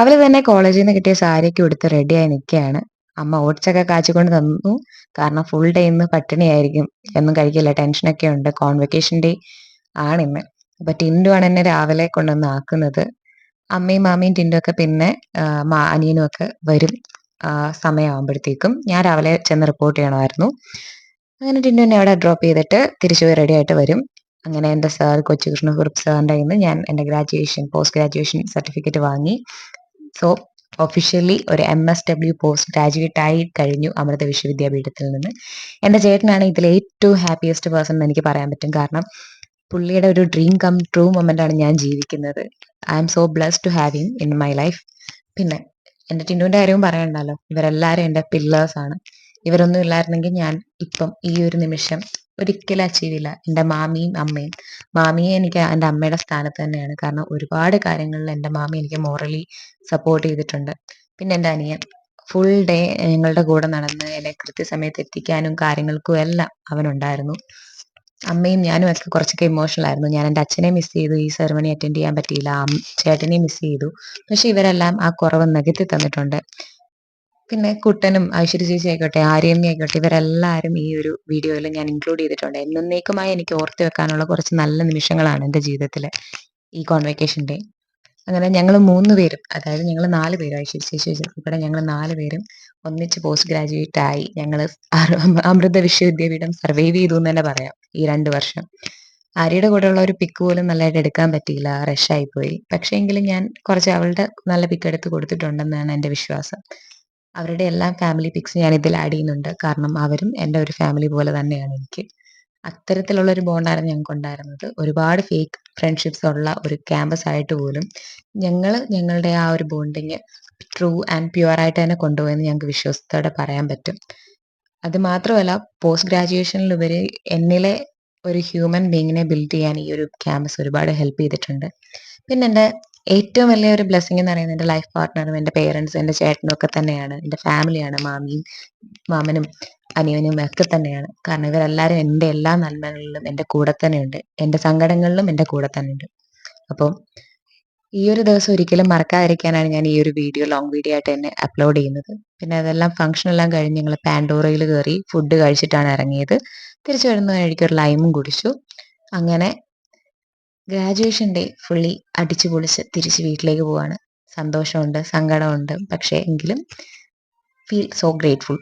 രാവിലെ തന്നെ കോളേജിൽ നിന്ന് കിട്ടിയ സാരിയൊക്കെ ഉടുത്ത് റെഡിയായി നിൽക്കുകയാണ് അമ്മ ഓട്സൊക്കെ കാച്ചിക്കൊണ്ട് തന്നു. കാരണം ഫുൾ ഡേ ഇന്ന് പട്ടിണിയായിരിക്കും. ഒന്നും കഴിക്കില്ല. ടെൻഷനൊക്കെ ഉണ്ട്. കോൺവെക്കേഷൻ ഡേ ആണിന്ന് അപ്പൊ ടിൻഡു ആണ് എന്നെ രാവിലെ കൊണ്ടുവന്ന് ആക്കുന്നത്. അമ്മയും മാമയും ടിൻഡു ഒക്കെ പിന്നെ അനിയനും ഒക്കെ വരും. സമയമാകുമ്പോഴത്തേക്കും ഞാൻ രാവിലെ ചെന്ന് റിപ്പോർട്ട് ചെയ്യണമായിരുന്നു. അങ്ങനെ ടിൻഡു എന്നെ അവിടെ ഡ്രോപ്പ് ചെയ്തിട്ട് തിരിച്ചു പോയി റെഡി ആയിട്ട് വരും. അങ്ങനെ എന്റെ സാർ കൊച്ചു കൃഷ്ണകുറുപ്പ് സാറിന്റെ കയ്യിൽ നിന്ന് ഞാൻ എന്റെ ഗ്രാജുവേഷൻ പോസ്റ്റ് ഗ്രാജുവേഷൻ സർട്ടിഫിക്കറ്റ് വാങ്ങി. സോ ഒഫീഷ്യലി ഒരു M S W post graduate ആയി കഴിഞ്ഞു അമൃത വിശ്വവിദ്യാപീഠത്തിൽ നിന്ന്. എന്റെ ചേട്ടനാണ് ഇതിൽ ഏറ്റവും ഹാപ്പിയസ്റ്റ് പേഴ്സൺ എന്ന് എനിക്ക് പറയാൻ പറ്റും. കാരണം പുള്ളിയുടെ ഒരു ഡ്രീം കം ട്രൂ മൊമെന്റ് ആണ് ഞാൻ ജീവിക്കുന്നത്. I am so blessed to have him in my life പിന്നെ എന്റെ ടിന്നുവിന്റെ കാര്യവും പറയണ്ടല്ലോ. ഇവരെല്ലാവരും എന്റെ പില്ലേഴ്സാണ് ഇവരൊന്നും ഇല്ലായിരുന്നെങ്കിൽ ഞാൻ ഇപ്പം ഈ ഒരു നിമിഷം ഒരിക്കലും അച്ചീവ് ചെയ്യില്ല എന്റെ മാമിയും അമ്മയും. മാമിയെ എനിക്ക് എന്റെ അമ്മയുടെ സ്ഥാനത്ത് തന്നെയാണ്. കാരണം ഒരുപാട് കാര്യങ്ങളിൽ എന്റെ മാമി എനിക്ക് മോറലി സപ്പോർട്ട് ചെയ്തിട്ടുണ്ട്. പിന്നെ എന്റെ അനിയൻ. ഫുൾ ഡേ ഞങ്ങളുടെ കൂടെ നടന്ന് എന്നെ കൃത്യസമയത്ത് എത്തിക്കാനും കാര്യങ്ങൾക്കും എല്ലാം അവനുണ്ടായിരുന്നു. അമ്മയും ഞാനും ഒക്കെ കുറച്ചൊക്കെ ഇമോഷണൽ ആയിരുന്നു. ഞാൻ എന്റെ അച്ഛനെ മിസ് ചെയ്തു. ഈ സെറമണി അറ്റൻഡ് ചെയ്യാൻ പറ്റിയില്ല. ചേട്ടനെ മിസ് ചെയ്തു. പക്ഷെ ഇവരെല്ലാം ആ കുറവ് നികത്തി തന്നിട്ടുണ്ട്. പിന്നെ കുട്ടനും ഐശ്വര്യ ചേച്ചി ആയിക്കോട്ടെ ആര്യമ്മ ആയിക്കോട്ടെ ഇവരെല്ലാവരും ഈ ഒരു വീഡിയോയിൽ ഞാൻ ഇൻക്ലൂഡ് ചെയ്തിട്ടുണ്ട്. എന്നേക്കുമായി എനിക്ക് ഓർത്ത് വെക്കാനുള്ള കുറച്ച് നല്ല നിമിഷങ്ങളാണ് എന്റെ ജീവിതത്തിൽ ഈ കോൺവെക്കേഷൻ ഡേ അങ്ങനെ ഞങ്ങൾ മൂന്ന് പേരും അതായത് ഞങ്ങൾ നാല് പേരും ഐശ്വര്യ ചേച്ചി ഇവിടെ ഞങ്ങൾ നാല് പേരും ഒന്നിച്ച് പോസ്റ്റ് ഗ്രാജുവേറ്റ് ആയി ഞങ്ങൾ അമൃത വിശ്വവിദ്യാപീഠം സർവൈവ് ചെയ്തു എന്ന് തന്നെ പറയാം ഈ രണ്ട് വർഷം. ആര്യയുടെ കൂടെയുള്ള ഒരു പിക്ക് പോലും നല്ലതായിട്ട് എടുക്കാൻ പറ്റിയില്ല റഷായി പോയി. പക്ഷേ എങ്കിലും ഞാൻ കുറച്ച് അവളുടെ നല്ല പിക്ക് എടുത്ത് കൊടുത്തിട്ടുണ്ടെന്നാണ് എന്റെ വിശ്വാസം. അവരുടെ എല്ലാം ഫാമിലി പിക്സ് ഞാൻ ഇതിൽ ആഡ് ചെയ്യുന്നുണ്ട്. കാരണം അവരും എന്റെ ഒരു ഫാമിലി പോലെ തന്നെയാണ് എനിക്ക്. അത്തരത്തിലുള്ള ഒരു ബോണ്ടായിരുന്നു ഞങ്ങൾക്ക് ഉണ്ടായിരുന്നത് ഒരുപാട് ഫേക്ക് ഫ്രണ്ട്ഷിപ്സ് ഉള്ള ഒരു ക്യാമ്പസ് ആയിട്ട് പോലും ഞങ്ങൾ ഞങ്ങളുടെ ആ ഒരു ബോണ്ടിങ് ട്രൂ ആൻഡ് പ്യുവർ ആയിട്ട് തന്നെ കൊണ്ടുപോയെന്ന് ഞങ്ങൾക്ക് വിശ്വസത്തോടെ പറയാൻ പറ്റും. അത് മാത്രമല്ല പോസ്റ്റ് ഗ്രാജുവേഷനിലുപരി എന്നിലെ ഒരു ഹ്യൂമൻ ബീങ്ങിനെ ബിൽഡ് ചെയ്യാൻ ഈ ഒരു ക്യാമ്പസ് ഒരുപാട് ഹെൽപ്പ് ചെയ്തിട്ടുണ്ട്. പിന്നെ എന്റെ ഏറ്റവും വലിയ ഒരു ബ്ലെസ്സിങ് എന്ന് പറയുന്നത് എന്റെ ലൈഫ് പാർട്ട്ണറും എന്റെ പേരൻസും എന്റെ ചേട്ടനും ഒക്കെ തന്നെയാണ്. എന്റെ ഫാമിലിയാണ് മാമിയും മാമനും അനിയനും ഒക്കെ തന്നെയാണ്. കാരണം ഇവരെല്ലാവരും എന്റെ എല്ലാ നന്മകളിലും എന്റെ കൂടെ തന്നെയുണ്ട് എന്റെ സങ്കടങ്ങളിലും എന്റെ കൂടെ തന്നെയുണ്ട് അപ്പം ഈ ഒരു ദിവസം ഒരിക്കലും മറക്കാതിരിക്കാനാണ് ഞാൻ ഈ ഒരു വീഡിയോ ലോങ് വീഡിയോ ആയിട്ട് തന്നെ അപ്ലോഡ് ചെയ്യുന്നത്. പിന്നെ അതെല്ലാം ഫംഗ്ഷൻ എല്ലാം കഴിഞ്ഞ് ഞങ്ങൾ പാൻഡോറയിൽ കയറി ഫുഡ് കഴിച്ചിട്ടാണ് ഇറങ്ങിയത്. തിരിച്ചു വരുന്ന വഴിക്ക് ഒരു ലൈമും കുടിച്ചു. അങ്ങനെ ഗ്രാജുവേഷൻ ഡേ ഫുള്ളി അടിച്ചു പൊളിച്ച് തിരിച്ച് വീട്ടിലേക്ക് പോവാണ്. സന്തോഷമുണ്ട് സങ്കടമുണ്ട് പക്ഷേ എങ്കിലും ഫീൽ സോ ഗ്രേറ്റ്ഫുൾ